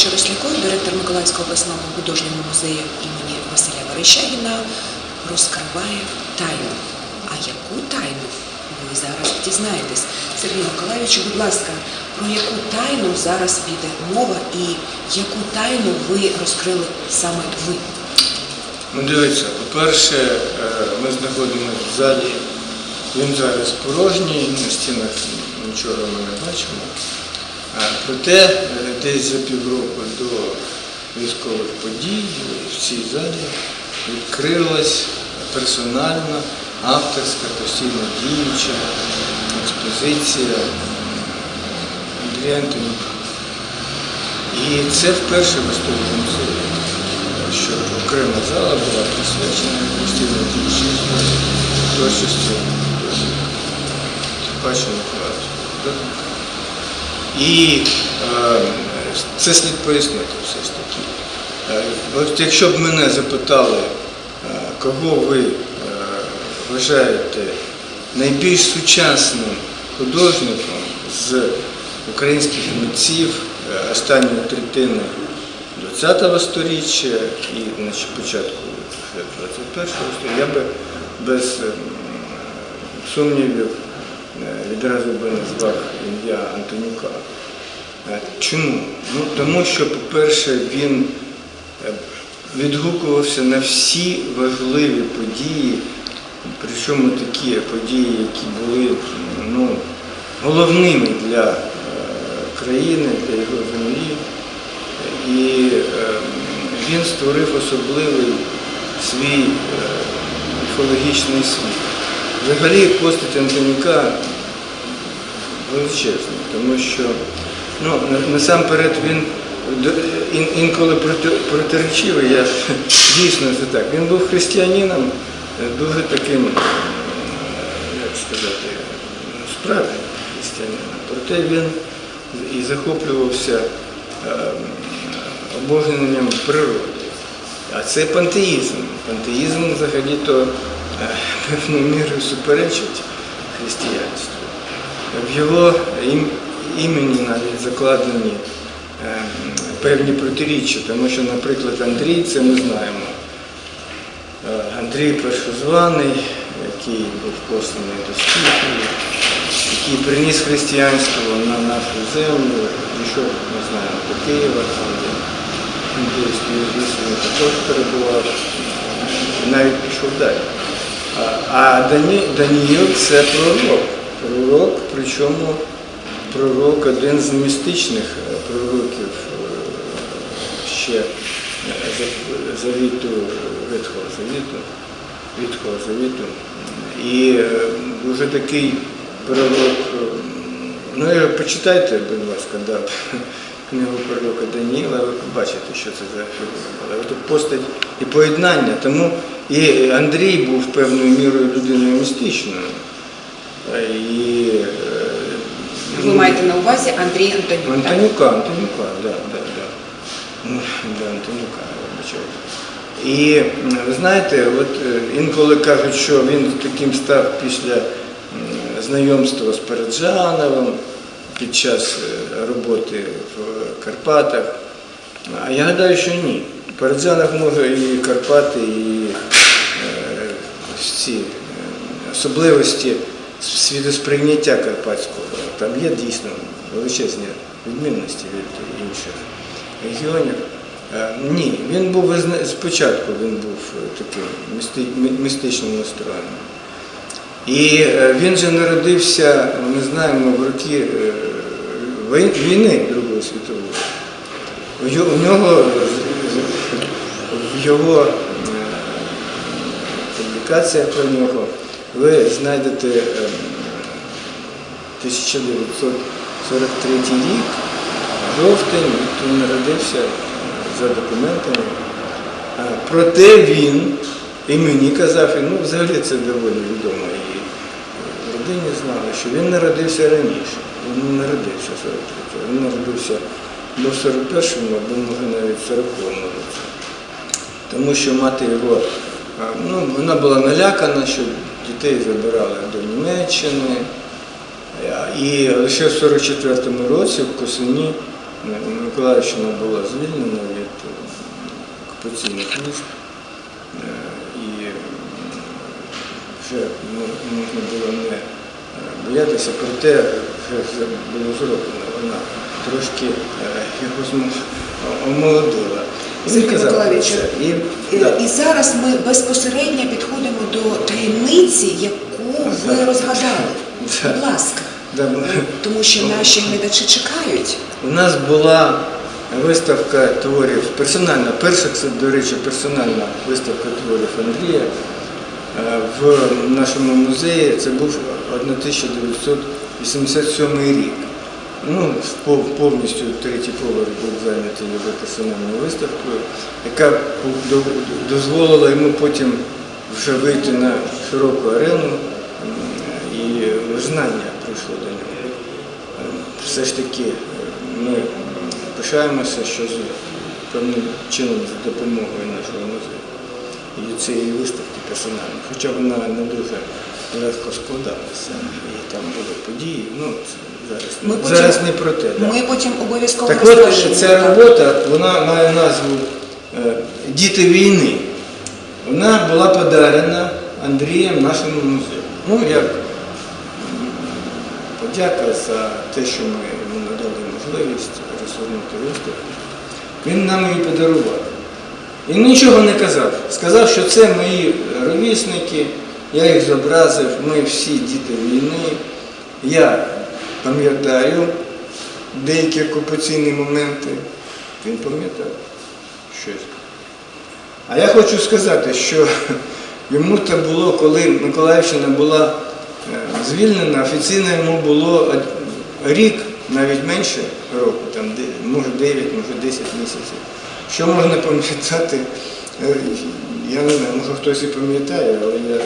Миколаєвичу Рослякові, директор Миколаївського обласного художнього музею імені Василя Верещагіна, розкриває тайну. А яку тайну ви зараз дізнаєтесь? Сергій Миколаївичу, будь ласка, про яку тайну зараз піде мова і яку тайну ви розкрили саме ви? Ну, дивіться, по-перше, е, ми знаходимося в залі, він зараз порожній, на стінах нічого ми не бачимо. Проте десь за півроку до військових подій в цій залі відкрилась персональна, авторська, постійно діюча експозиція Андрія Антонюка. І це вперше в історії музею, що окрема зала була присвячена постійно діючій творчості бачимо. І е, це слід пояснити все ж таки. Е, от якщо б мене запитали, е, кого ви е, вважаєте найбільш сучасним художником з українських митців е, останньої третини ХХ століття і значить, початку 21 століття, я би без ем, сумнівів відразу би назвав ім'я Антонюка. Чому? Ну, тому що, по-перше, він відгукувався на всі важливі події, причому такі події, які були ну, головними для країни, для його землі. І він створив особливий свій міфологічний світ. Взагалі постать Антоніка величезна, тому що ну, насамперед він ін- інколи проти- протиречивий, я дійсно це так. Він був християнином, е, дуже таким, як сказати, справжнім християнином. Проте він і захоплювався е, обожненням природи. А це пантеїзм. Пантеїзм взагалі-то е, певною мірою суперечить християнству. В його ім- імені навіть закладені е, певні протиріччя, тому що, наприклад, Андрій, це ми знаємо. Е, Андрій Першозваний, який був посланий до Скіфії, який приніс християнство на нашу землю, пішов, ми знаємо, до Києва, там де індійський вісім також перебував, навіть пішов далі. А Даніїл це пророк. Пророк, причому пророк один з містичних е, пророків е, ще е, завіту, Ветхого завіту, Ветхого завіту. І дуже такий пророк. Ну, почитайте, будь ласка, да, книгу пророка Даніла, ви побачите, що це за фігура. Тут постать і поєднання. Тому і Андрій був певною мірою людиною містичною. І, е, Ви маєте на увазі Андрій Антонюк, так? Антонюка, Антонюка, да, да, да. Ну, Да, Антонюка, вибачайте. І ви знаєте, от інколи кажуть, що він таким став після знайомства з Параджановим під час роботи в Карпатах. А я гадаю, що ні. Параджанов може і Карпати, і е, особливості світосприйняття Карпатського. Там є дійсно величезні відмінності від інших регіонів. Ні, він був спочатку він був е, таким містичним настроєним. І він же народився, ми знаємо, в роки е, війни Другої світової. У нього в його публікаціях про нього ви знайдете е, 1943 рік, жовтень, він народився е, за документами. Проте він і мені казав, і ну взагалі це доволі відомо, і в родині знали, що він народився раніше. Він не народився 43-го, він народився в 41-му, або може навіть в 40-му році. Тому що мати його, ну, вона була налякана, що дітей забирали до Німеччини, І лише в 44-му році в Косині Миколаївщина була звільнена від окупаційних військ. Е, І вже можна було не е, боятися, проте вже було зроблено. Вона трошки е, його омолодила. Миколайович, це. І, Е, да. І зараз ми безпосередньо підходимо до таємниці, яку ви розгадали. Так. Будь ласка. Да, Тому що наші глядачі чекають. У нас була виставка творів, персональна, перша, це, до речі, персональна виставка творів Андрія е, в нашому музеї. Це був 1987 рік. Ну, повністю третій поверх був зайнятий персональною виставкою, яка до- дозволила йому потім вже вийти на широку арену і визнання прийшло до нього. Все ж таки е, ми пишаємося, що з певним чином за допомогою нашого музею і цієї виставки персональної, хоча вона не дуже легко складалася, і там були події. Ну, зараз, Ми потім- зараз не про те. да. Ми потім обов'язково Так от ця робота, вона має назву е, Діти війни. Вона була подарена Андрієм нашому музею. Ну, як подяка за те, що ми йому надали можливість розгорнути виставку. Він нам її подарував. І нічого не казав. Сказав, що це мої ровісники, я їх зобразив, ми всі діти війни. Я пам'ятаю деякі окупаційні моменти. Він пам'ятав щось. А я хочу сказати, що йому це було, коли Миколаївщина була е, звільнена, офіційно йому було рік, навіть менше року, там, може 9, може 10 місяців. Що можна пам'ятати? Е, Я не знаю, може хтось і пам'ятає, але я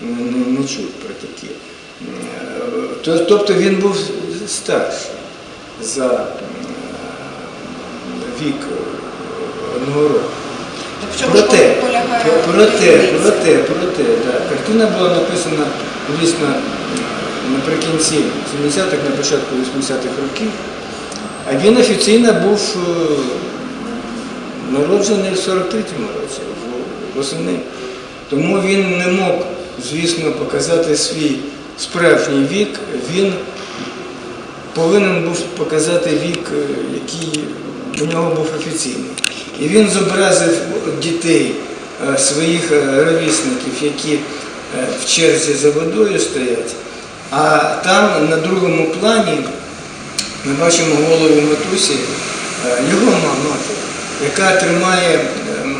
не, не, чув про такі. Е, Тобто він був старший за е, вік одного року. Проте, проте, проте, проте, да. Картина була написана, звісно, наприкінці 70-х, на початку 80-х років. А він офіційно був е, народжений в 43-му році, восени. Тому він не мог, звісно, показати свій справжній вік. Він повинен був показати вік, е, який у нього був офіційний. І він зобразив дітей е, своїх е, ровісників, які в черзі за водою стоять, а там на другому плані ми бачимо голову матусі, його ма- мати, яка тримає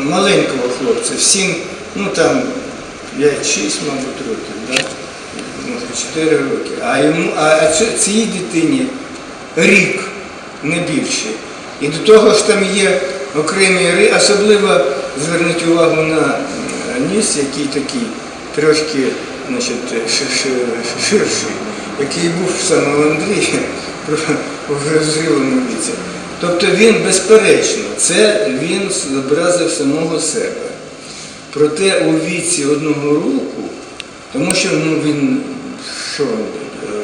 маленького хлопця, всім, ну там 5-6, мабуть, років, да? може 4 роки. А, йому, а, цій дитині рік, не більше. І до того ж там є окремі ри, особливо зверніть увагу на ніс, який такий трошки значить, ши- ши- ширший, який був саме у Андрія вже в зрілому віці. Тобто він, безперечно, це він зобразив самого себе. Проте у віці одного року, тому що ну, він що е,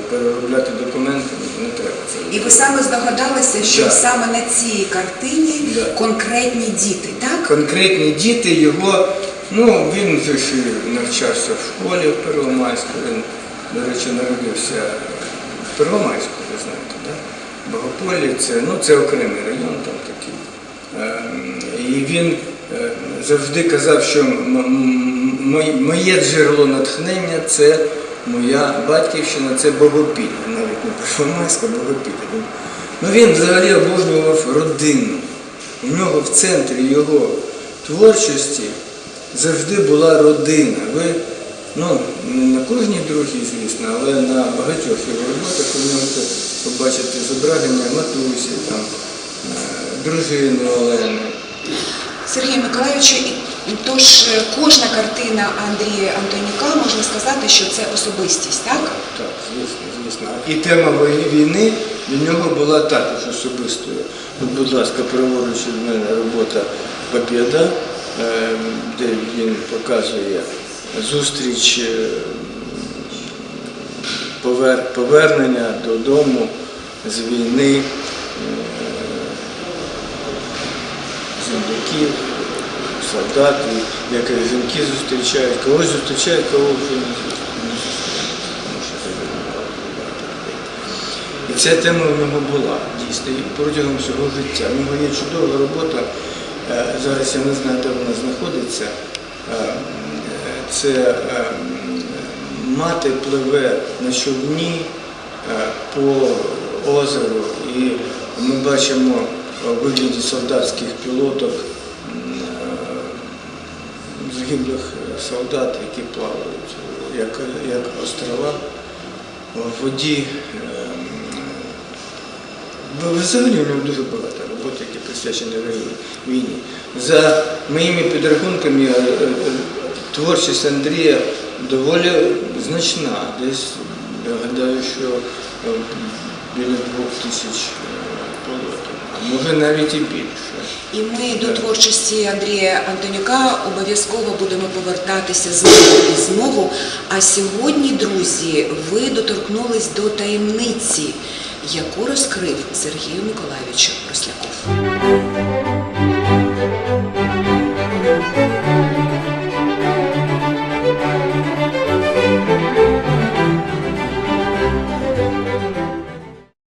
переробляти документи не треба це. І ви саме здогадалися, що Да. саме на цій картині Да. конкретні діти, так? конкретні діти його, ну він же ж навчався в школі в Первомайську, він, до речі, народився в Первомайську, ви знаєте, да? Богополі, це, ну, це окремий район там такий. Ем, І він завжди казав, що моє- джерело натхнення це моя батьківщина, це Богопілля, навіть не Первомайська, Богопілля. Ну він взагалі обожнював родину. У нього в центрі його творчості завжди була родина. Ви ну, не на кожній другій, звісно, але на багатьох його роботах ви можете побачити зображення матусі, там, е, дружини Олени. Сергій Миколайович, і- тож е, кожна картина Андрія Антонюка можна сказати, що це особистість, так? Так, звісно, звісно. І тема війни для нього була також особистою. От, будь ласка, праворуч від мене робота Побєда, е, де він показує зустріч е, повернення додому з війни е, земляків, солдат, як жінки зустрічають, когось зустрічають, кого вже не зустрічають. І ця тема в нього була дійсно протягом всього життя. У нього є чудова робота. е, Зараз я не знаю, де вона знаходиться. Е, Це е, мати пливе на човні по озеру, і ми бачимо у вигляді солдатських пілоток е, солдат, які плавають, як, як острова в воді. е, Взагалі у нього дуже багато роботи, які присвячені вій- війні. За моїми підрахунками, е, е, творчість Андрія доволі значна. Десь я гадаю, що е, біля двох тисяч е, може навіть і більше. І ми до творчості Андрія Антонюка обов'язково будемо повертатися знову і знову. А сьогодні, друзі, ви доторкнулись до таємниці, яку розкрив Сергій Миколайович Росляков.